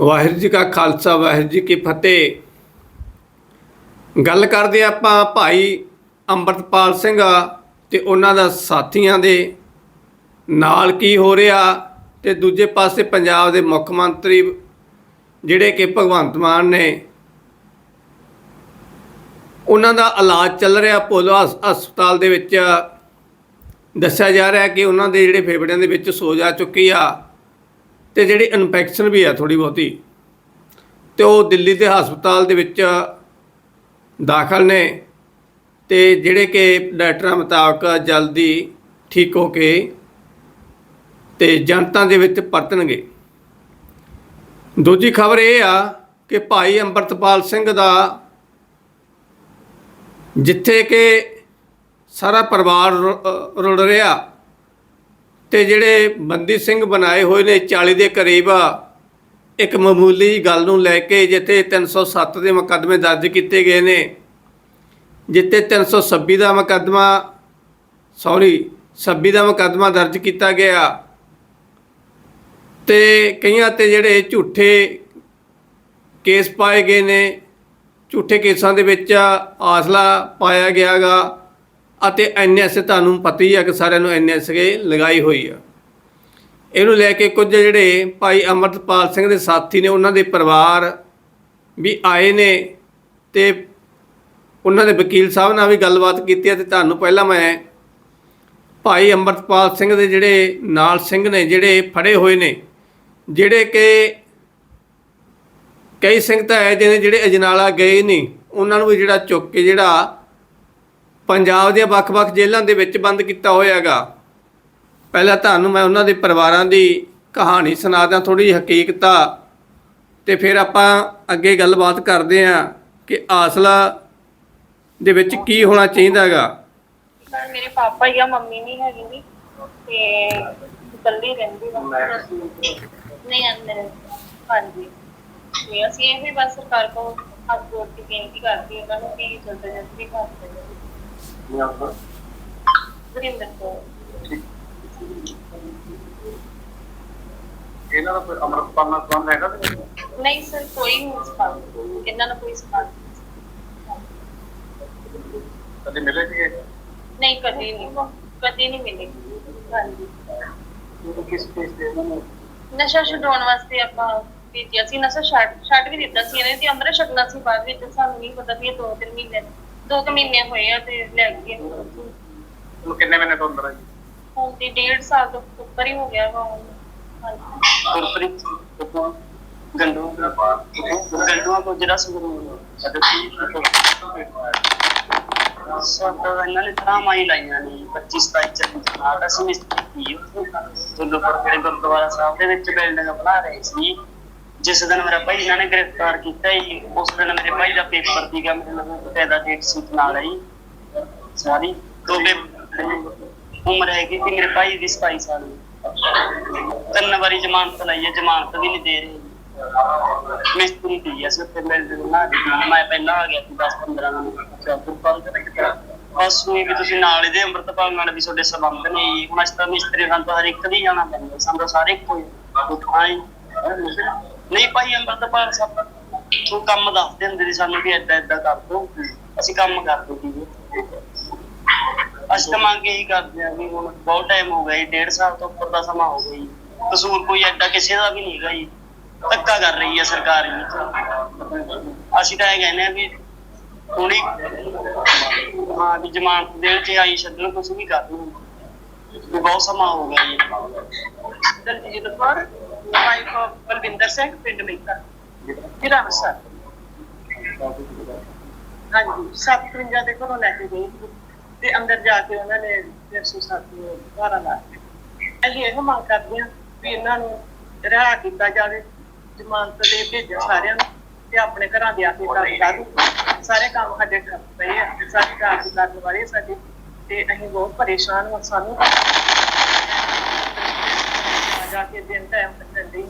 ਵਾਹਿਗੁਰੂ ਜੀ ਕਾ ਖਾਲਸਾ, ਵਾਹਿਗੁਰੂ ਜੀ ਕੀ ਫਤਿਹ। ਗੱਲ ਕਰਦੇ ਆਪਾਂ ਭਾਈ ਅੰਮ੍ਰਿਤਪਾਲ ਸਿੰਘ ਤੇ ਉਹਨਾਂ ਦਾ ਸਾਥੀਆਂ ਦੇ ਨਾਲ ਕੀ ਹੋ ਰਿਹਾ ਤੇ ਦੂਜੇ ਪਾਸੇ ਪੰਜਾਬ ਦੇ ਮੁੱਖ ਮੰਤਰੀ ਜਿਹੜੇ ਕਿ ਭਗਵੰਤ ਮਾਨ ਨੇ, ਉਹਨਾਂ ਦਾ ਇਲਾਜ ਚੱਲ ਰਿਹਾ ਪੋਲੋ ਹਸ- ਹਸਪਤਾਲ ਦੇ ਵਿੱਚ। ਦੱਸਿਆ ਜਾ ਰਿਹਾ ਕਿ ਉਹਨਾਂ ਦੇ ਜਿਹੜੇ ਫੇਫੜਿਆਂ ਦੇ ਵਿੱਚ ਸੋਜ ਆ ਚੁੱਕੀ ਆ। ਤੇ ਜਿਹੜੀ ਇਨਫੈਕਸ਼ਨ ਵੀ ਆ ਥੋੜੀ ਬਹੁਤੀ ਤੇ ਉਹ ਦਿੱਲੀ ਦੇ ਹਸਪਤਾਲ ਦੇ ਵਿੱਚ ਦਾਖਲ ਨੇ ਤੇ ਜਿਹੜੇ ਕਿ ਡਾਕਟਰਾਂ ਮੁਤਾਬਕ ਜਲਦੀ ਠੀਕ ਹੋ ਕੇ ਤੇ ਜਨਤਾ ਦੇ ਵਿੱਚ ਪਰਤਣਗੇ। ਦੂਜੀ ਖਬਰ ਇਹ ਆ ਕਿ ਭਾਈ ਅੰਮ੍ਰਿਤਪਾਲ ਸਿੰਘ ਦਾ ਜਿੱਥੇ ਕਿ ਸਾਰਾ ਪਰਿਵਾਰ ਰੁ- ਅ, ਰੁਲ ਰਿਹਾ ਤੇ ਜਿਹੜੇ ਬੰਦੀ ਸਿੰਘ ਬਣਾਏ ਹੋਏ ਨੇ 40 ਦੇ ਕਰੀਬ ਇੱਕ ਮਾਮੂਲੀ ਗੱਲ ਨੂੰ ਲੈ ਕੇ ਜਿੱਥੇ 307 ਦੇ ਮੁਕੱਦਮੇ ਦਰਜ ਕੀਤੇ ਗਏ ਨੇ, ਜਿੱਥੇ 326 ਦਾ ਮੁਕੱਦਮਾ ਸੌਰੀ 26 ਦਾ ਮੁਕੱਦਮਾ ਦਰਜ ਕੀਤਾ ਗਿਆ। ਤੇ ਕਈਆਂ ਤੇ ਜਿਹੜੇ ਝੂਠੇ ਕੇਸ ਪਾਏ ਗਏ ਨੇ, ਝੂਠੇ ਕੇਸਾਂ ਦੇ ਵਿੱਚ ਆਸਲਾ ਪਾਇਆ ਗਿਆਗਾ। ਅਤੇ ਐਨਐਸ ਤੁਹਾਨੂੰ ਪਤਾ ਹੀ ਹੈ ਕਿ ਸਾਰਿਆਂ ਨੂੰ ਐਨਐਸ ਲਗਾਈ ਹੋਈ ਆ। ਇਹਨੂੰ ਲੈ ਕੇ ਕੁਝ ਜਿਹੜੇ ਭਾਈ ਅਮਰਤਪਾਲ ਸਿੰਘ ਦੇ ਸਾਥੀ ਨੇ, ਉਹਨਾਂ ਦੇ ਪਰਿਵਾਰ ਵੀ ਆਏ ਨੇ ਤੇ ਉਹਨਾਂ ਦੇ ਵਕੀਲ ਸਾਹਿਬ ਨਾਲ ਵੀ ਗੱਲਬਾਤ ਕੀਤੀ ਹੈ ਤੇ ਤੁਹਾਨੂੰ ਪਹਿਲਾਂ ਮੈਂ ਭਾਈ ਅਮਰਤਪਾਲ ਸਿੰਘ ਦੇ ਜਿਹੜੇ ਨਾਲ ਸਿੰਘ ਨੇ, ਜਿਹੜੇ ਫੜੇ ਹੋਏ ਨੇ, ਜਿਹੜੇ ਕਿ ਕਈ ਸਿੰਘ ਤਾਂ ਐ ਜਿਹਨੇ ਜਿਹੜੇ ਅਜਨਾਲਾ ਗਏ ਨਹੀਂ, ਉਹਨਾਂ ਨੂੰ ਵੀ ਜਿਹੜਾ ਚੁੱਕ ਕੇ ਜਿਹੜਾ ਪੰਜਾਬ ਦੀਆਂ ਵੱਖ-ਵੱਖ ਜੇਲ੍ਹਾਂ ਦੇ ਵਿੱਚ ਬੰਦ ਕੀਤਾ ਹੋਇਆਗਾ। ਪਹਿਲਾਂ ਤੁਹਾਨੂੰ ਮੈਂ ਉਹਨਾਂ ਦੇ ਪਰਿਵਾਰਾਂ ਦੀ ਕਹਾਣੀ ਸੁਣਾਦਾ ਥੋੜੀ ਜਿਹੀ ਹਕੀਕਤਾ। ਤੇ ਫਿਰ ਆਪਾਂ ਅੱਗੇ ਗੱਲਬਾਤ ਕਰਦੇ ਆਂ ਕਿ ਆਸਲਾ ਦੇ ਵਿੱਚ ਕੀ ਹੋਣਾ ਚਾਹੀਦਾਗਾ। ਪਰ ਮੇਰੇ ਪਾਪਾ ਜਾਂ ਮੰਮੀ ਨਹੀਂ ਹੈਗੀ ਵੀ ਤੇ ਇਕੱਲੀ ਰਹਿੰਦੀ ਆ। ਨਹੀਂ ਆ ਹਾਂਜੀ। ਤੇ ਅਸੀਂ ਇਹ ਵੀ ਬਸ ਸਰਕਾਰ ਕੋਲ ਹੱਥ ਜੋੜ ਕੇ ਬੇਨਤੀ ਕਰਦੇ ਉਹਨਾਂ ਨੂੰ ਕਿ ਜਲਦੀ ਜਲਦੀ ਕਰ ਦੇਣ ਵਰਿੰਦਰ ਕੌਰ ਇਹਨਾਂ ਦਾ ਕੋਈ ਅੰਮ੍ਰਿਤਪਾਲ ਨਾਲ ਸੰਬੰਧ ਹੈਗਾ ਤੇ? ਨਹੀਂ ਸਰ ਕੋਈ ਨਹੀਂ ਸਪਾਲ ਇਹਨਾਂ ਨੂੰ ਕੋਈ ਸਪਾਲ ਕਦੇ ਮਿਲੇ ਸੀ ਇਹ? ਨਹੀਂ ਕਦੇ ਨਹੀਂ। ਕਦੇ ਨਹੀਂ ਮਿਲੇ। ਹਾਂਜੀ। ਕਿਸ ਕੇਸ ਤੇ ਇਹਨਾਂ ਨੂੰ ਨਸ਼ਾ ਛਡਾਉਣ ਵਾਸਤੇ ਆਪਾਂ ਭੇਜਿਆ ਸੀ। ਨਸ਼ਾ ਛੱਡ ਛੱਡ ਵੀ ਦਿੱਤਾ ਸੀ। ਇਹਨੇ ਤੇ ਅੰਮ੍ਰਿਤ ਛਕਣਾ ਸੀ। ਬਾਅਦ ਵਿੱਚ ਸਾਨੂੰ ਨਹੀਂ ਪਤਾ ਵੀ ਇਹ ਦੋ ਤਿੰਨ ਮਹੀਨੇ ਦੋ ਕੁ ਮਹੀਨੇ ਹੋਏ ਆ ਤੇ ਲੈ ਗਏ ਹੁਣ ਕਿੰਨੇ ਮਹੀਨੇ ਤੋਂ ਅੰਦਰ ਹੈ ਹੁਣ ਤੇ ਡੇਢ ਸਾਲ ਤੋਂ ਉੱਪਰ ਹੀ ਹੋ ਗਿਆ ਵਾ ਹੁਣ। ਹਾਂਜੀ ਗੁਰਪ੍ਰੀਤ ਤੋਂ। ਗੰਡੂ ਗੰਡੂਆਂ ਤੋਂ ਜਿਹੜਾ ਸੰਗਰੂਰ ਸਾਡਾ ਇਹਨਾਂ ਨੇ ਤਰਾਮਾਂ ਹੀ ਲਾਈਆਂ ਨੇ 25 27 ਚੱਲੀ ਜਨਾਬ ਅਸੀਂ ਮਿਸਤਰੀ ਤੋਂ ਪਰ ਕਿਹੜੇ ਗੁਰਦੁਆਰਾ ਸਾਹਿਬ ਦੇ ਵਿੱਚ ਬਿਲਡਿੰਗ ਬਣਾ ਰਹੇ ਸੀ ਜਿਸ ਦਿਨ ਮੇਰਾ ਭਾਈ ਇਹਨਾਂ ਨੇ ਗ੍ਰਿਫਤਾਰ ਕੀਤਾ ਹੀ ਉਸ ਦਿਨ ਮੇਰੇ ਭਾਈ ਦਾ ਪੇਪਰ ਸੀਗਾ, ਮੇਰੇ ਨਾਲ ਡੇਟ ਸੀ ਨਾਲ ਹੀ ਸਾਰੀ ਤੋਂ ਉਮਰ ਹੈਗੀ ਸੀ, ਮੇਰੇ ਭਾਈ ਦੀ 27 ਸਾਲ ਦੀ। ਤਿੰਨ ਵਾਰੀ ਜ਼ਮਾਨਤ ਲਈ ਹੈ, ਜ਼ਮਾਨਤ ਵੀ ਨਹੀਂ ਦੇ ਰਹੇ ਮਿਸਤਰੀ ਦੀ ਅਸੀਂ ਉੱਥੇ ਮਿਲ ਨਾ ਮੈਂ ਪਹਿਲਾਂ ਆ ਗਿਆ ਸੀ 10 15 ਦਿਨ ਚੌਥੀ ਤੇ ਕਿਹਾ ਬਸ ਵੀ ਵੀ ਤੁਸੀਂ ਨਾਲ ਇਹਦੇ ਅੰਮ੍ਰਿਤਪਾਲ ਨਾਲ ਵੀ ਤੁਹਾਡੇ ਸੰਬੰਧ ਨੇ ਹੁਣ ਅਸੀਂ ਮਿਸਤਰੀ ਨਾਲ ਤਾਂ ਹਰ ਇੱਕ ਦੀ ਜਾਣਾ ਪੈਂਦਾ, ਸਾਨੂੰ ਸਾਰੇ ਇੱਕੋ ਹੀ ਹਾਂ ਨਹੀਂ ਭਾਈ ਅੰਮ੍ਰਿਤਪਾਲ ਸਾਹਿਬ ਤੂੰ ਕੰਮ ਦੱਸਦੇ ਹੁੰਦੇ ਸੀ ਸਾਨੂੰ ਵੀ ਏਦਾਂ ਏਦਾਂ ਕਰ ਦੋ। ਅਸੀਂ ਕੰਮ ਕਰਦੇ ਸੀਗੇ ਅਸੀਂ ਤਾਂ ਮੰਗ ਇਹੀ ਕਰਦੇ ਆ ਵੀ ਹੁਣ ਬਹੁਤ ਟਾਈਮ ਹੋ ਗਿਆ ਜੀ, ਡੇਢ ਸਾਲ ਤੋਂ ਉੱਪਰ ਦਾ ਸਮਾਂ ਹੋ ਗਿਆ ਜੀ। ਕਸੂਰ ਕੋਈ ਐਡਾ ਕਿਸੇ ਦਾ ਵੀ ਨਹੀਂ ਹੈਗਾ ਜੀ। ਧੱਕਾ ਕਰ ਰਹੀ ਹੈ ਸਰਕਾਰ ਜੀ। ਅਸੀਂ ਤਾਂ ਇਹ ਕਹਿੰਦੇ ਆ ਵੀ ਹੁਣੀ ਹਾਂ ਵੀ ਜ਼ਮਾਨਤ ਦੇ ਚ ਆਈ ਛੱਡਣ ਕੁਝ ਵੀ ਕਰ ਦੋ ਵੀ ਬਹੁਤ ਸਮਾਂ ਹੋ ਗਿਆ ਜੀ। ਦਲਜੀਤ ਕੌਰ ਵਾਈਫ ਆਫ ਬਲਵਿੰਦਰ ਸਿੰਘ ਪਿੰਡ ਮੇਕਰ ਜ਼ਿਲ੍ਹਾ ਅੰਮ੍ਰਿਤਸਰ ਹਾਂਜੀ 57 ਦੇ ਘਰੋਂ ਲੈ ਕੇ ਗਏ ਤੇ ਅੰਦਰ ਜਾ ਕੇ ਉਹਨਾਂ ਨੇ 107 ਨੂੰ ਧਾਰਾ ਲਾ ਦਿੱਤੀ। ਅਸੀਂ ਇਹ ਮੰਗ ਕਰਦੇ ਹਾਂ ਵੀ ਇਹਨਾਂ ਨੂੰ ਰਿਹਾ ਕੀਤਾ ਜਾਵੇ, ਜ਼ਮਾਨਤ ਦੇ ਭੇਜਣ ਸਾਰਿਆਂ ਨੂੰ ਤੇ ਆਪਣੇ ਘਰਾਂ ਦੇ ਆ ਕੇ ਕੰਮ ਕਰਨ ਸਾਰੇ ਕੰਮ ਸਾਡੇ ਠੱਪ ਪਏ ਆ ਤੇ ਸਾਡੇ ਦੀ ਕਰਨ ਵਾਲੇ ਸਾਡੇ। ਤੇ ਅਸੀਂ ਬਹੁਤ ਪਰੇਸ਼ਾਨ ਹਾਂ ਸਾਨੂੰ। ਆ ਜਾ ਕੇ ਦਿਨ ਟਾਈਮ ਕੱਟਣ ਦੀ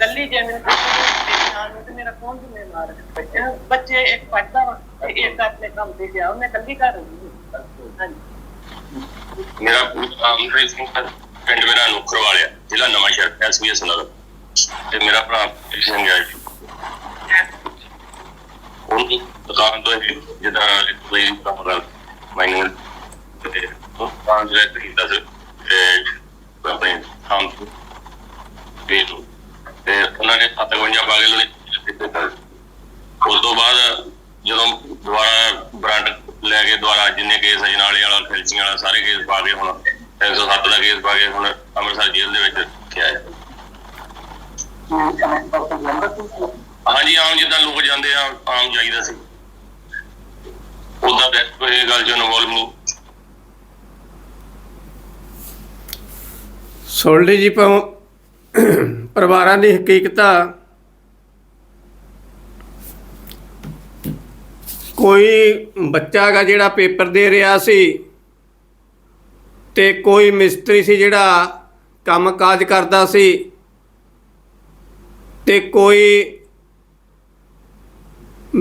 ਕੱਲੀ ਜੇ ਮੈਨੂੰ ਪਰੇਸ਼ਾਨ ਨੂੰ ਤੇ ਮੇਰਾ ਕੌਣ ਜ਼ਿੰਮੇਵਾਰ ਹੈ? ਬੱਚੇ ਇੱਕ ਪੜਦਾ ਵਾ ਤੇ ਇੱਕ ਆਪਣੇ ਕੰਮ ਤੇ ਗਿਆ। ਉਹਨੇ ਕੱਲੀ ਘਰ ਰਹੀ ਹਾਂਜੀ। ਮੇਰਾ ਅਮਰੀਕ ਸਿੰਘ ਪਿੰਡ ਮੇਰਾ ਨੁੱਖਰ ਵਾਲਿਆ ਜ਼ਿਲ੍ਹਾ ਨਵਾਂ ਸ਼ਹਿਰ ਐਸਬੀਐਸ ਨਗਰ ਤੇ ਮੇਰਾ ਭਰਾ ਸਿੰਘ ਗਿਆ ਜੀ। ਉਹਨੂੰ ਦੁਕਾਨ ਤੋਂ ਹੀ ਜਿੱਦਾਂ ਕੋਈ ਕੰਮ ਕਰ ਮੈਨੂੰ ਤੇ ਉਹ ਦੁਕਾਨ ਜਿਹੜਾ ਖਰੀਦਾ ਸੀ। ਤੇ ਆਪਣੇ ਕੰਮ ਤੋਂ ਤੇ ਤੇ ਉਹਨਾਂ ਨੇ 57 ਬਾਗੇ ਲੋਨੇ ਉਸ ਤੋਂ ਬਾਅਦ ਜਦੋਂ ਦੁਬਾਰਾ ਬ੍ਰਾਂਡ ਲੈ ਕੇ ਦੁਬਾਰਾ ਜਿੰਨੇ ਕੇਸ ਅਜਨਾਲੇ ਵਾਲਾ ਫਿਲਸਿੰਗ ਵਾਲਾ, ਸਾਰੇ ਕੇਸ ਪਾ ਕੇ ਹੁਣ 307 ਦਾ ਕੇਸ ਪਾ ਕੇ ਹੁਣ ਅੰਮ੍ਰਿਤਸਰ ਜੇਲ੍ਹ ਦੇ ਵਿੱਚ ਰੱਖਿਆ ਹੈ। ਹਾਂਜੀ, ਆਮ ਜਿੱਦਾਂ ਲੋਕ ਜਾਂਦੇ ਆ, ਆਮ ਜਾਈਦਾ ਸੀ। ਉਦਾਂ ਦਾ ਕੋਈ ਗੱਲ ਚ ਇਨਵੋਲਵ ਨਹੀਂ। ਸੁਣ ਲਈ ਜੀ, ਭਾਵੇਂ ਪਰਿਵਾਰਾਂ ਦੀ ਹਕੀਕਤਾਂ। ਕੋਈ ਬੱਚਾ ਗਾ ਜਿਹੜਾ ਪੇਪਰ ਦੇ ਰਿਹਾ ਸੀ ਤੇ ਕੋਈ ਮਿਸਤਰੀ ਸੀ ਜਿਹੜਾ ਕੰਮ ਕਾਜ ਕਰਦਾ ਸੀ ਤੇ ਕੋਈ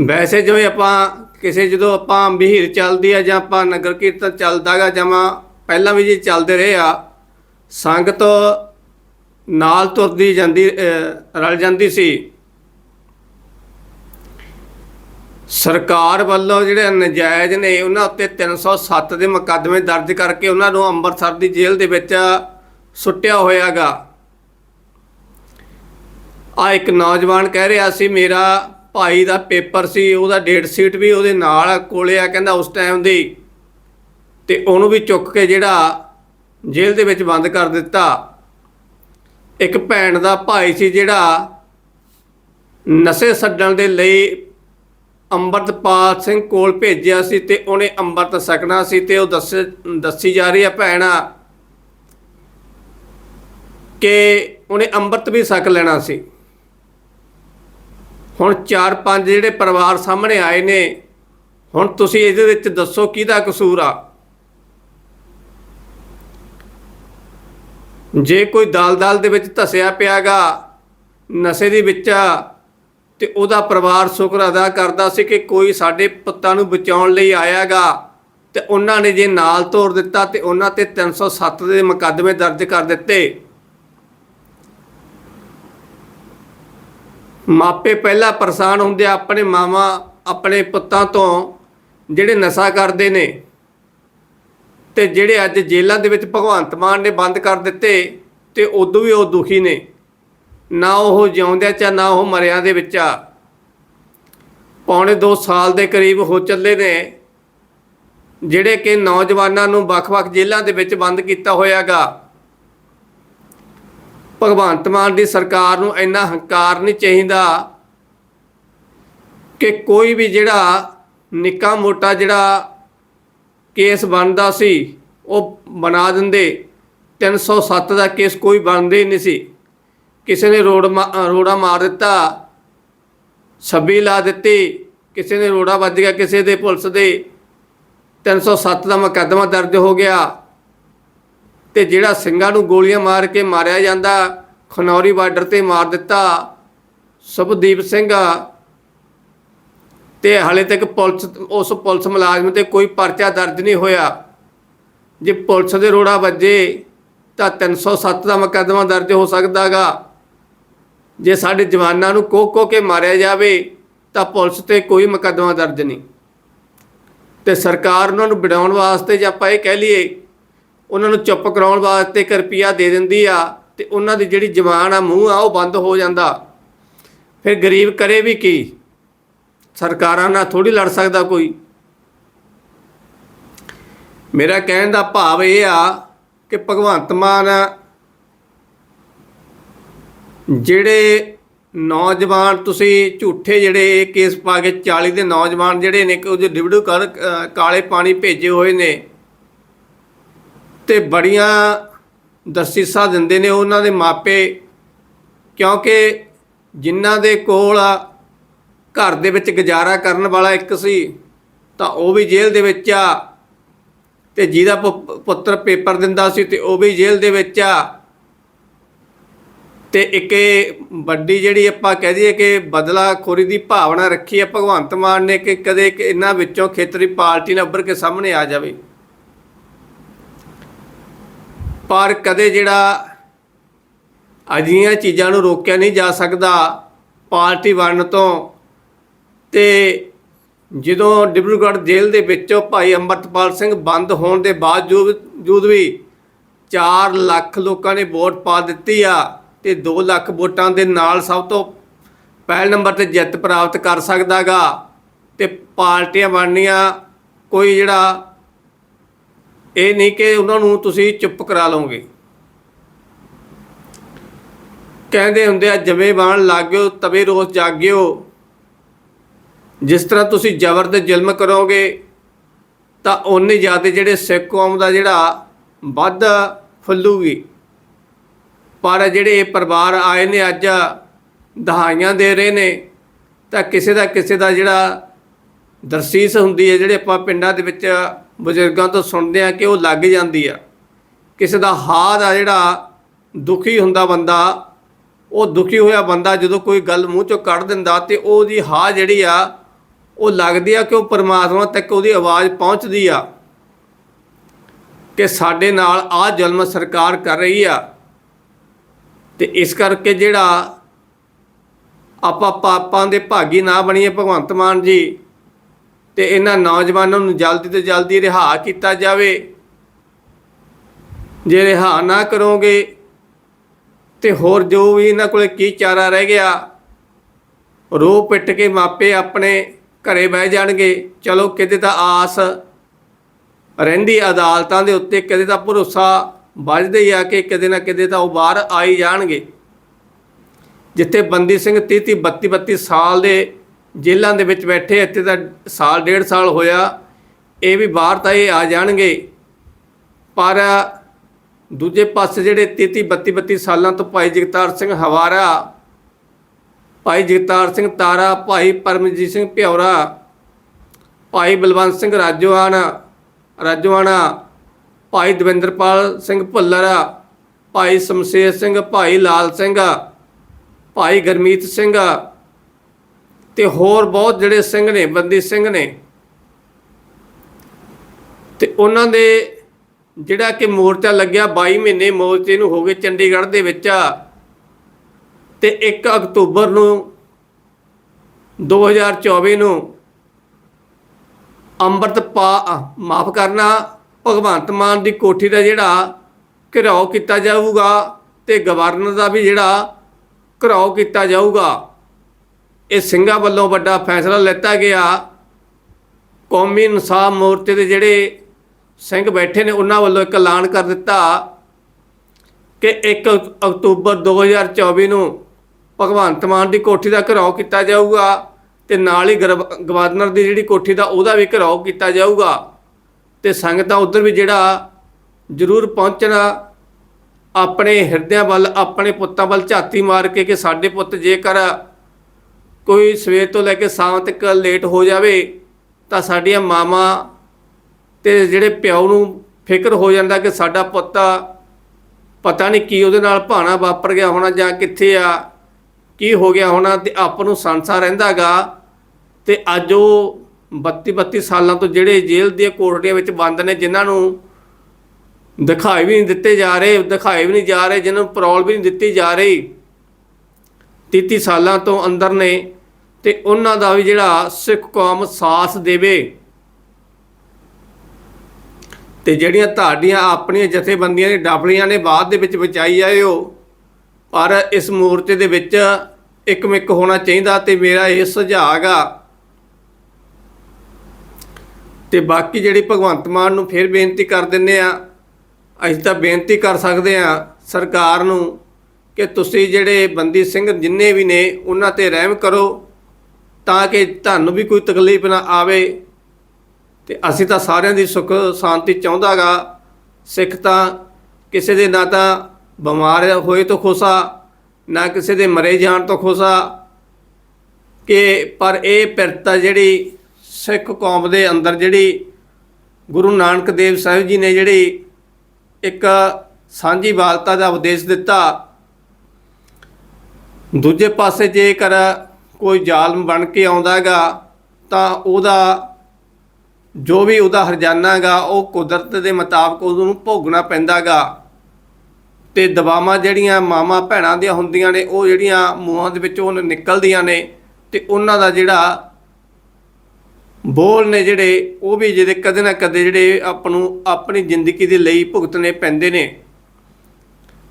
ਵੈਸੇ ਜਿਵੇਂ ਆਪਾਂ ਕਿਸੇ ਜਦੋਂ ਆਪਾਂ ਬਹੀਰ ਚੱਲਦੀ ਆ ਜਾਂ ਆਪਾਂ ਨਗਰ ਕੀਰਤਨ ਚੱਲਦਾਗਾ ਜਮਾ ਪਹਿਲਾਂ ਵੀ ਜੀ ਚੱਲਦੇ ਰਹੇ ਆ, ਸੰਗਤ ਨਾਲ ਤੁਰਦੀ ਜਾਂਦੀ ਰਲ ਜਾਂਦੀ ਸੀ। ਸਰਕਾਰ ਵੱਲੋਂ ਜਿਹੜੇ ਨਜਾਇਜ਼ ਨੇ, ਉਹਨਾਂ ਉੱਤੇ 307 ਦੇ ਮੁਕੱਦਮੇ ਦਰਜ ਕਰਕੇ ਉਹਨਾਂ ਨੂੰ ਅੰਮ੍ਰਿਤਸਰ ਦੀ ਜੇਲ੍ਹ ਦੇ ਵਿੱਚ ਸੁੱਟਿਆ ਹੋਇਆਗਾ। ਆ ਇੱਕ ਨੌਜਵਾਨ ਕਹਿ ਰਿਹਾ ਸੀ, ਮੇਰਾ ਭਾਈ ਦਾ ਪੇਪਰ ਸੀ, ਉਹਦਾ ਡੇਟ ਸ਼ੀਟ ਵੀ ਉਹਦੇ ਨਾਲ ਕੋਲੇ ਆ, ਕਹਿੰਦਾ ਉਸ ਟਾਈਮ ਦੀ। ਤੇ ਉਹਨੂੰ ਵੀ ਚੁੱਕ ਕੇ ਜਿਹੜਾ ਜੇਲ੍ਹ ਦੇ ਵਿੱਚ ਬੰਦ ਕਰ ਦਿੱਤਾ। ਇੱਕ ਭੈਣ ਦਾ ਭਾਈ ਸੀ ਜਿਹੜਾ ਨਸ਼ੇ ਛੱਡਣ ਦੇ ਲਈ ਅੰਮ੍ਰਿਤਪਾਲ ਸਿੰਘ ਕੋਲ ਭੇਜਿਆ ਸੀ ਤੇ ਉਹਨੇ ਅੰਮ੍ਰਿਤ ਸਕਣਾ ਸੀ ਤੇ ਉਹ ਦੱਸ, ਦੱਸੀ ਜਾ ਰਹੀ ਹੈ ਭੈਣ ਕਿ ਉਹਨੇ ਅੰਮ੍ਰਿਤ ਵੀ ਸਕ ਲੈਣਾ ਸੀ। ਹੁਣ 4-5 ਜਿਹੜੇ ਪਰਿਵਾਰ ਸਾਹਮਣੇ ਆਏ ਨੇ, ਹੁਣ ਤੁਸੀਂ ਇਹਦੇ ਵਿੱਚ ਦੱਸੋ ਕਿਹਦਾ ਕਸੂਰ ਆ? ਜੇ ਕੋਈ ਦਲ-ਦਲ ਦੇ ਵਿੱਚ ਧਸਿਆ ਪਿਆਗਾ, ਨਸ਼ੇ ਦੇ ਵਿੱਚ ਆ, ਤੇ ਉਹਦਾ ਪਰਿਵਾਰ ਸ਼ੁਕਰ ਅਦਾ ਕਰਦਾ ਸੀ ਕਿ ਕੋਈ ਸਾਡੇ ਪੁੱਤਾਂ ਨੂੰ ਬਚਾਉਣ ਲਈ ਆਇਆਗਾ, ਤੇ ਉਹਨਾਂ ਨੇ ਜੇ ਨਾਲ ਤੋੜ ਦਿੱਤਾ ਤੇ ਉਹਨਾਂ ਤੇ 307 ਦੇ ਮੁਕੱਦਮੇ ਦਰਜ ਕਰ ਦਿੱਤੇ। ਮਾਪੇ ਪਹਿਲਾਂ ਪਰੇਸ਼ਾਨ ਹੁੰਦੇ ਆਪਣੇ ਮਾਵਾ ਆਪਣੇ ਪੁੱਤਾਂ ਤੋਂ ਜਿਹੜੇ ਨਸ਼ਾ ਕਰਦੇ ਨੇ ਤੇ ਜਿਹੜੇ ਅੱਜ ਜੇਲ੍ਹਾਂ ਦੇ ਵਿੱਚ ਭਗਵੰਤ ਮਾਨ ਨੇ ਬੰਦ ਕਰ ਦਿੱਤੇ ਤੇ ਉਦੋਂ ਵੀ ਉਹ ਦੁਖੀ ਨੇ। ਨਾ ਉਹ ਜਿਉਂਦਿਆਂ ਚ ਆ, ਨਾ ਉਹ ਮਰਿਆਂ ਦੇ ਵਿੱਚ ਆ। ਪੌਣੇ 2 ਸਾਲ ਦੇ ਕਰੀਬ ਹੋ ਚੱਲੇ ਨੇ ਜਿਹੜੇ ਕਿ ਨੌਜਵਾਨਾਂ ਨੂੰ ਵੱਖ-ਵੱਖ ਜੇਲ੍ਹਾਂ ਦੇ ਵਿੱਚ ਬੰਦ ਕੀਤਾ ਹੋਇਆਗਾ। ਭਗਵੰਤ ਮਾਨ ਦੀ ਸਰਕਾਰ ਨੂੰ ਇੰਨਾ ਹੰਕਾਰ ਨਹੀਂ ਚਾਹੀਦਾ ਕਿ ਕੋਈ ਵੀ ਜਿਹੜਾ ਨਿੱਕਾ ਮੋਟਾ ਜਿਹੜਾ ਕੇਸ ਬਣਦਾ ਸੀ, ਉਹ ਬਣਾ ਦਿੰਦੇ। 307 ਦਾ ਕੇਸ ਕੋਈ ਬਣਦੇ ਹੀ ਨਹੀਂ ਸੀ। ਕਿਸੇ ਨੇ ਰੋਡ ਮਾ- ਰੋੜਾ ਮਾਰ ਦਿੱਤਾ ਛੱਬੀ ਲਾ ਦਿੱਤੀ, ਕਿਸੇ ਨੇ ਰੋੜਾ ਵੱਜ ਗਿਆ ਕਿਸੇ ਦੇ, ਪੁਲਿਸ ਦੇ। 307 ਦਾ ਮੁਕੱਦਮਾ ਦਰਜ ਹੋ ਗਿਆ। ਤੇ ਜਿਹੜਾ ਸਿੰਘਾਂ ਨੂੰ ਗੋਲੀਆਂ ਮਾਰ ਕੇ ਮਾਰਿਆ ਜਾਂਦਾ, ਖਨੌਰੀ ਬਾਰਡਰ ਤੇ ਮਾਰ ਦਿੱਤਾ। ਸੁਭਦੀਪ ਸਿੰਘ ਤੇ ਹਾਲੇ ਤੱਕ ਪੁਲਿਸ, ਉਸ ਪੁਲਿਸ ਮੁਲਾਜ਼ਮ ਤੇ ਕੋਈ ਪਰਚਾ ਦਰਜ ਨਹੀਂ ਹੋਇਆ। ਜੇ ਪੁਲਿਸ ਦੇ ਰੋੜਾ ਵੱਜੇ, ਤਾਂ 307 ਦਾ ਮੁਕੱਦਮਾ ਦਰਜ ਹੋ ਸਕਦਾਗਾ। ਜੇ ਸਾਡੇ ਜਵਾਨਾਂ ਨੂੰ ਕੋਹ ਕੋਹ ਕੇ ਮਾਰਿਆ ਜਾਵੇ, ਤਾਂ ਪੁਲਿਸ ਤੇ ਕੋਈ ਮੁਕੱਦਮਾ ਦਰਜ ਨਹੀਂ। ਤੇ ਸਰਕਾਰ ਉਹਨਾਂ ਨੂੰ ਬਿਡਾਉਣ ਵਾਸਤੇ ਜੇ ਆਪਾਂ ਇਹ ਕਹਿ ਲਈਏ, ਉਹਨਾਂ ਨੂੰ ਚੁੱਪ ਕਰਾਉਣ ਵਾਸਤੇ ਇੱਕ ਰੁਪਿਆ ਦੇ ਦਿੰਦੀ ਆ, ਤੇ ਉਹਨਾਂ ਦੀ ਜਿਹੜੀ ਜਵਾਨ ਆ, ਮੂੰਹ ਆ, ਉਹ ਬੰਦ ਹੋ ਜਾਂਦਾ। ਫਿਰ ਗਰੀਬ ਕਰੇ ਵੀ ਕੀ? ਸਰਕਾਰਾਂ ਨਾਲ ਥੋੜੀ ਲੜ ਸਕਦਾ ਕੋਈ। ਮੇਰਾ ਕਹਿਣ ਦਾ ਭਾਵ ਇਹ ਆ ਕਿ ਭਗਵੰਤ ਮਾਨ ਜਿਹੜੇ ਨੌਜਵਾਨ ਤੁਸੀਂ ਝੂਠੇ ਜਿਹੜੇ ਕੇਸ ਪਾ ਕੇ 40 ਦੇ ਨੌਜਵਾਨ ਜਿਹੜੇ ਨੇ ਕਿ ਉਹਦੇ ਡਿਵਡੂ ਕਰ ਕਾਲੇ ਪਾਣੀ ਭੇਜੇ ਹੋਏ ਨੇ ਤੇ ਬੜੀਆਂ ਦਸੀਸਾ ਦਿੰਦੇ ਨੇ ਉਹਨਾਂ ਦੇ ਮਾਪੇ ਕਿਉਂਕਿ ਜਿਨ੍ਹਾਂ ਦੇ ਕੋਲ ਘਰ ਦੇ ਵਿੱਚ ਗੁਜ਼ਾਰਾ ਕਰਨ ਵਾਲਾ ਇੱਕ ਸੀ, ਤਾਂ ਉਹ ਵੀ ਜੇਲ੍ਹ ਦੇ ਵਿੱਚ ਆ ਤੇ ਜਿਹਦਾ ਪੁ- ਪੁੱਤਰ ਪੇਪਰ ਦਿੰਦਾ ਸੀ ਤੇ ਉਹ ਵੀ ਜੇਲ੍ਹ ਦੇ ਵਿੱਚ ਆ। ਤੇ ਇੱਕ ਵੱਡੀ ਜਿਹੜੀ ਆਪਾਂ ਕਹਿ ਦਈਏ ਕਿ ਬਦਲਾ ਖੋਰੀ ਦੀ ਭਾਵਨਾ ਰੱਖੀ ਹੈ ਭਗਵੰਤ ਮਾਨ ਨੇ ਕਿ ਕਦੇ ਇਹਨਾਂ ਵਿੱਚੋਂ ਖੇਤਰੀ ਪਾਰਟੀ ਨਾ ਉੱਭਰ ਕੇ ਸਾਹਮਣੇ ਆ ਜਾਵੇ। ਪਰ ਕਦੇ ਜਿਹੜਾ ਅਜਿਹੀਆਂ ਚੀਜ਼ਾਂ ਨੂੰ ਰੋਕਿਆ ਨਹੀਂ ਜਾ ਸਕਦਾ, ਪਾਰਟੀ ਬਣਨ ਤੋਂ ਤੇ ਜਦੋਂ ਡਿਬਰੂਗੜ੍ਹ ਜੇਲ੍ਹ ਦੇ ਵਿੱਚੋਂ ਭਾਈ ਅੰਮ੍ਰਿਤਪਾਲ ਸਿੰਘ ਬੰਦ ਹੋਣ ਦੇ ਬਾਵਜੂਦ ਵੀ 4 ਲੱਖ ਲੋਕਾਂ ਨੇ ਵੋਟ ਪਾ ਦਿੱਤੀ ਆ ਤੇ 2 ਲੱਖ ਵੋਟਾਂ ਦੇ ਨਾਲ ਸਭ ਤੋਂ ਪਹਿਲ ਨੰਬਰ ਤੇ ਜਿੱਤ ਪ੍ਰਾਪਤ ਕਰ ਸਕਦਾਗਾ ਤੇ ਪਾਰਟੀਆਂ ਬਣਨੀਆਂ ਕੋਈ ਜਿਹੜਾ ਇਹ ਨਹੀਂ ਕਿ ਉਹਨਾਂ ਨੂੰ ਤੁਸੀਂ ਚੁੱਪ ਕਰਾ ਲਓਗੇ। ਕਹਿੰਦੇ ਹੁੰਦੇ ਆ ਜਵੇ ਬਾਣ ਲੱਗਿਓ, ਤਵੇ ਰੋਸ ਜਾਗਿਓ। ਜਿਸ ਤਰ੍ਹਾਂ ਤੁਸੀਂ ਜ਼ਬਰ ਤੇ ਜ਼ੁਲਮ ਕਰੋਗੇ, ਤਾਂ ਉਹਨੇ ਜ਼ਿਆਦਾ ਜਿਹੜੇ ਸਿੱਖ ਕੌਮ ਦਾ ਜਿਹੜਾ ਵੱਧ ਫੁੱਲੂਗੀ। ਪਰ ਜਿਹੜੇ ਇਹ ਪਰਿਵਾਰ ਆਏ ਨੇ, ਅੱਜ ਦਹਾਈਆਂ ਦੇ ਰਹੇ ਨੇ, ਤਾਂ ਕਿਸੇ ਦਾ ਕਿਸੇ ਦਾ ਜਿਹੜਾ ਦਰਸੀਸ ਹੁੰਦੀ ਹੈ, ਜਿਹੜੇ ਆਪਾਂ ਪਿੰਡਾਂ ਦੇ ਵਿੱਚ ਬਜ਼ੁਰਗਾਂ ਤੋਂ ਸੁਣਦੇ ਆ ਕਿ ਉਹ ਲੱਗ ਜਾਂਦੀ ਆ। ਕਿਸੇ ਦਾ ਹਾਦ ਆ ਜਿਹੜਾ ਦੁਖੀ ਹੁੰਦਾ ਬੰਦਾ, ਉਹ ਦੁਖੀ ਹੋਇਆ ਬੰਦਾ ਜਦੋਂ ਕੋਈ ਗੱਲ ਮੂੰਹ ਚੋਂ ਕੱਢ ਦਿੰਦਾ ਤੇ ਉਹਦੀ ਹਾ ਜਿਹੜੀ ਆ ਉਹ ਲੱਗਦੀ ਆ ਕਿ ਉਹ ਪਰਮਾਤਮਾ ਤੱਕ ਉਹਦੀ ਆਵਾਜ਼ ਪਹੁੰਚਦੀ ਆ ਕਿ ਸਾਡੇ ਨਾਲ ਆ ਜ਼ੁਲਮ ਸਰਕਾਰ ਕਰ ਰਹੀ ਆ। ਤੇ ਇਸ ਕਰਕੇ ਜਿਹੜਾ ਆਪਾਂ ਪਾਪਾਂ ਦੇ ਭਾਗੀ ਨਾ ਬਣੀਏ ਭਗਵੰਤ ਮਾਨ ਜੀ ਤੇ ਇਹਨਾਂ ਨੌਜਵਾਨਾਂ ਨੂੰ ਜਲਦੀ ਤੋਂ ਜਲਦੀ ਰਿਹਾ ਕੀਤਾ ਜਾਵੇ। ਜੇ ਰਿਹਾ ਨਾ ਕਰੋਗੇ ਤੇ ਹੋਰ ਜੋ ਵੀ ਇਹਨਾਂ ਕੋਲੇ ਕੀ ਚਾਰਾ ਰਹਿ ਗਿਆ ਰੋ ਪਿੱਟ ਕੇ ਮਾਪੇ ਆਪਣੇ ਘਰੇ ਬਹਿ ਜਾਣਗੇ। ਚਲੋ, ਕਿਤੇ ਤਾਂ ਆਸ ਰਹਿੰਦੀ ਅਦਾਲਤਾਂ ਦੇ ਉੱਤੇ, ਕਿਤੇ ਤਾਂ ਭਰੋਸਾ ਵੱਜਦਾ ਹੀ ਆ ਕਿ ਕਿਤੇ ਨਾ ਕਿਤੇ ਤਾਂ ਉਹ ਬਾਹਰ ਆਈ ਜਾਣਗੇ। ਜਿੱਥੇ ਬੰਦੀ ਸਿੰਘ 30 30 32 32 ਸਾਲ ਦੇ ਜੇਲ੍ਹਾਂ ਦੇ ਵਿੱਚ ਬੈਠੇ, ਇੱਥੇ ਤਾਂ ਸਾਲ, ਡੇਢ ਸਾਲ ਹੋਇਆ। ਇਹ ਵੀ ਬਾਹਰ ਤਾਂ ਇਹ ਆ ਜਾਣਗੇ। ਪਰ ਦੂਜੇ ਪਾਸੇ ਜਿਹੜੇ 33 32 32 ਸਾਲਾਂ ਤੋਂ ਭਾਈ ਜਗਤਾਰ ਸਿੰਘ ਹਵਾਰਾ ਭਾਈ ਜਗਤਾਰ ਸਿੰਘ ਤਾਰਾ, ਭਾਈ ਪਰਮਜੀਤ ਸਿੰਘ ਭਿਉਰਾ ਭਾਈ ਬਲਵੰਤ ਸਿੰਘ ਰਾਜੋਆਣਾ ਰਾਜੋਆਣਾ, ਭਾਈ ਦਵਿੰਦਰਪਾਲ ਸਿੰਘ ਭੁੱਲਰ, ਭਾਈ ਸ਼ਮਸ਼ੇਰ ਸਿੰਘ, ਭਾਈ ਲਾਲ ਸਿੰਘ, ਭਾਈ ਗਰਮੀਤ ਸਿੰਘ ਤੇ ਹੋਰ ਬਹੁਤ ਜਿਹੜੇ ਸਿੰਘ ਨੇ, ਬੰਦੀ ਸਿੰਘ ਨੇ। ਤੇ ਉਹਨਾਂ ਦੇ ਜਿਹੜਾ ਕਿ ਮੋਰਚਾ ਲੱਗਿਆ 22 ਮਹੀਨੇ ਮੋਰਚੇ ਨੂੰ ਹੋ ਗਏ ਚੰਡੀਗੜ੍ਹ ਦੇ ਵਿੱਚ। ਤੇ 1 ਅਕਤੂਬਰ ਨੂੰ 2024 ਨੂੰ ਅੰਮ੍ਰਿਤ ਪਾ ਮਾਫ ਕਰਨਾ, ਭਗਵੰਤ ਮਾਨ ਦੀ ਕੋਠੀ ਦਾ ਜਿਹੜਾ ਘਿਰਾਓ ਕੀਤਾ ਜਾਊਗਾ ਤੇ ਗਵਰਨਰ ਦਾ ਵੀ ਜਿਹੜਾ ਘਿਰਾਓ ਕੀਤਾ ਜਾਊਗਾ, ਇਹ ਸਿੰਘਾਂ ਵੱਲੋਂ ਵੱਡਾ ਫੈਸਲਾ ਲਿੱਤਾ ਗਿਆ। ਕੌਮੀ ਇਨਸਾਫ ਮੋਰਚੇ ਦੇ ਜਿਹੜੇ ਸਿੰਘ ਬੈਠੇ ਨੇ, ਉਹਨਾਂ ਵੱਲੋਂ ਇੱਕ ਐਲਾਨ ਕਰ ਦਿੱਤਾ ਕਿ 1 ਅਕਤੂਬਰ 2024 ਨੂੰ ਭਗਵੰਤ ਮਾਨ ਦੀ ਕੋਠੀ ਦਾ ਘਿਰਾਓ ਕੀਤਾ ਜਾਊਗਾ ਤੇ ਨਾਲ ਹੀ ਗਰਵ- ਗਵਰਨਰ ਦੀ ਜਿਹੜੀ ਕੋਠੀ ਦਾ ਉਹਦਾ ਵੀ ਘਿਰਾਓ ਕੀਤਾ ਜਾਊਗਾ। ਤੇ ਸੰਗਤਾਂ ਉਧਰ ਵੀ ਜਿਹੜਾ ਜ਼ਰੂਰ ਪਹੁੰਚਣਾ, ਆਪਣੇ ਹਿਰਦਿਆਂ ਵੱਲ, ਆਪਣੇ ਪੁੱਤਾਂ ਵੱਲ ਝਾਤੀ ਮਾਰ ਕੇ ਕਿ ਸਾਡੇ ਪੁੱਤ ਜੇਕਰ ਕੋਈ ਸਵੇਰ ਤੋਂ ਲੈ ਕੇ ਸ਼ਾਮ ਤੱਕ ਲੇਟ ਹੋ ਜਾਵੇ, ਤਾਂ ਸਾਡੀਆਂ ਮਾਵਾਂ ਤੇ ਜਿਹੜੇ ਪਿਓ ਨੂੰ ਫਿਕਰ ਹੋ ਜਾਂਦਾ ਕਿ ਸਾਡਾ ਪੁੱਤ ਪਤਾ ਨਹੀਂ ਕੀ ਉਹਦੇ ਨਾਲ ਭਾਣਾ ਵਾਪਰ ਗਿਆ ਹੋਣਾ ਜਾਂ ਕਿੱਥੇ ਆ ਕੀ ਹੋ ਗਿਆ ਹੋਣਾ ਤੇ ਆਪ ਨੂੰ ਸੰਸਾ ਰਹਿੰਦਾਗਾ ਤੇ ਅੱਜ ਉਹ 32 32 ਸਾਲਾਂ ਤੋਂ ਜਿਹੜੇ ਜੇਲ੍ਹ ਦੀਆਂ ਕੋਠੜੀਆਂ ਵਿੱਚ ਬੰਦ ਨੇ, ਜਿਨ੍ਹਾਂ ਨੂੰ ਦਿਖਾਈ ਵੀ ਨਹੀਂ ਦਿੱਤੇ ਜਾ ਰਹੇ, ਦਿਖਾਈ ਵੀ ਨਹੀਂ ਜਾ ਰਹੇ, ਜਿਨ੍ਹਾਂ ਨੂੰ ਪਰੌਲ ਵੀ ਨਹੀਂ ਦਿੱਤੀ ਜਾ ਰਹੀ 33 ਸਾਲਾਂ ਤੋਂ ਅੰਦਰ ਨੇ ਤੇ ਉਹਨਾਂ ਦਾ ਵੀ ਜਿਹੜਾ ਸਿੱਖ ਕੌਮ ਸਾਥ ਦੇਵੇ। ਤੇ ਜਿਹੜੀਆਂ ਤੁਹਾਡੀਆਂ ਆਪਣੀਆਂ ਜਥੇਬੰਦੀਆਂ ਨੇ ਡਾਫਲੀਆਂ ਨੇ, ਬਾਅਦ ਦੇ ਵਿੱਚ ਬਚਾਈ ਆਇਓ ਪਰ ਇਸ ਮੋਰਚੇ ਦੇ ਵਿੱਚ ਇੱਕਮਿਕ ਹੋਣਾ ਚਾਹੀਦਾ ਤੇ ਮੇਰਾ ਇਹ ਸੁਝਾਅ ਗਾ ਤੇ ਬਾਕੀ ਜਿਹੜੀ ਭਗਵੰਤ ਮਾਨ ਨੂੰ ਫਿਰ ਬੇਨਤੀ ਕਰ ਦਿੰਨੇ ਆ, ਅਸੀਂ ਤਾਂ ਬੇਨਤੀ ਕਰ ਸਕਦੇ ਆ ਸਰਕਾਰ ਨੂੰ ਕਿ ਤੁਸੀਂ ਜਿਹੜੇ ਬੰਦੀ ਸਿੰਘ ਜਿੰਨੇ ਵੀ ਨੇ, ਉਹਨਾਂ ਤੇ ਰਹਿਮ ਕਰੋ ਤਾਂ ਕਿ ਤੁਹਾਨੂੰ ਵੀ ਕੋਈ ਤਕਲੀਫ ਨਾ ਆਵੇ। ਤੇ ਅਸੀਂ ਤਾਂ ਸਾਰਿਆਂ ਦੀ ਸੁੱਖ ਸ਼ਾਂਤੀ ਚਾਹੁੰਦਾਗਾ। ਸਿੱਖ ਤਾਂ ਕਿਸੇ ਦੇ ਨਾ ਤਾਂ ਬਿਮਾਰ ਹੋਏ ਤੋਂ ਖੁਸ਼ਾ ਨਾ ਕਿਸੇ ਦੇ ਮਰੇ ਜਾਣ ਤੋਂ ਖੁਸ਼ ਆ ਕਿ ਪਰ ਇਹ ਪਿਰਤਾ ਜਿਹੜੀ ਸਿੱਖ ਕੌਮ ਦੇ ਅੰਦਰ ਜਿਹੜੀ ਗੁਰੂ ਨਾਨਕ ਦੇਵ ਸਾਹਿਬ ਜੀ ਨੇ ਜਿਹੜੀ ਇੱਕ ਸਾਂਝੀ ਵਾਲਤਾ ਦਾ ਉਪਦੇਸ਼ ਦਿੱਤਾ, ਦੂਜੇ ਪਾਸੇ ਜੇਕਰ ਕੋਈ ਜ਼ਾਲਮ ਬਣ ਕੇ ਆਉਂਦਾ ਆਉਂਦਾਗਾ ਤਾਂ ਉਹਦਾ ਜੋ ਵੀ ਉਹਦਾ ਹਰਜਾਨਾ ਗਾ ਉਹ ਕੁਦਰਤ ਦੇ ਮੁਤਾਬਕ ਉਹਨੂੰ ਭੋਗਣਾ ਪੈਂਦਾਗਾ ਤੇ ਦਵਾਵਾਂ ਜਿਹੜੀਆਂ ਮਾਵਾਂ ਭੈਣਾਂ ਦੀਆਂ ਹੁੰਦੀਆਂ ਨੇ, ਉਹ ਜਿਹੜੀਆਂ ਮੂੰਹਾਂ ਦੇ ਵਿੱਚੋਂ ਨਿਕਲਦੀਆਂ ਨੇ ਤੇ ਉਹਨਾਂ ਦਾ ਜਿਹੜਾ ਬੋਲ ਨੇ ਜਿਹੜੇ, ਉਹ ਵੀ ਜਿਹਦੇ ਕਦੇ ਨਾ ਕਦੇ ਜਿਹੜੇ ਆਪ ਨੂੰ ਆਪਣੀ ਜ਼ਿੰਦਗੀ ਦੇ ਲਈ ਭੁਗਤਣੇ ਪੈਂਦੇ ਨੇ।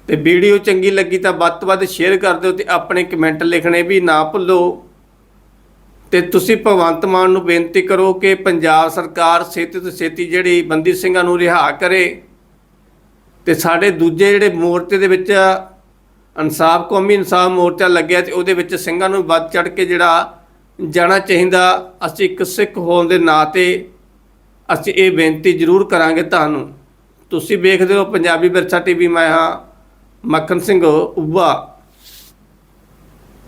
ਤੇ ਵੀਡੀਓ ਚੰਗੀ ਲੱਗੀ ਤਾਂ ਵੱਧ ਤੋਂ ਵੱਧ ਸ਼ੇਅਰ ਕਰ ਦਿਓ ਤੇ ਆਪਣੇ ਕਮੈਂਟ ਲਿਖਣੇ ਵੀ ਨਾ ਭੁੱਲੋ। ਤੇ ਤੁਸੀਂ ਭਗਵੰਤ ਮਾਨ ਨੂੰ ਬੇਨਤੀ ਕਰੋ ਕਿ ਪੰਜਾਬ ਸਰਕਾਰ ਛੇਤੀ ਤੋਂ ਛੇਤੀ ਜਿਹੜੀ ਬੰਦੀ ਸਿੰਘਾਂ ਨੂੰ ਰਿਹਾ ਕਰੇ। ਤੇ ਸਾਡੇ ਦੂਜੇ ਜਿਹੜੇ ਮੋਰਚੇ ਦੇ ਵਿੱਚ ਇਨਸਾਫ, ਕੌਮੀ ਇਨਸਾਫ ਮੋਰਚਾ ਲੱਗਿਆ ਤੇ ਉਹਦੇ ਵਿੱਚ ਸਿੰਘਾਂ ਨੂੰ ਵੱਧ ਚੜ ਕੇ ਜਿਹੜਾ ਜਾਣਾ ਚਾਹੀਦਾ, ਅਸੀਂ ਇੱਕ ਸਿੱਖ ਹੋਣ ਦੇ ਨਾਤੇ ਅਸੀਂ ਇਹ ਬੇਨਤੀ ਜ਼ਰੂਰ ਕਰਾਂਗੇ ਤੁਹਾਨੂੰ। ਤੁਸੀਂ ਵੇਖਦੇ ਹੋ ਪੰਜਾਬੀ ਵਿਰਸਾ ਟੀਵੀ, ਮੈਂ ਹਾਂ ਮੱਖਣ ਸਿੰਘ ਉੱਬਾ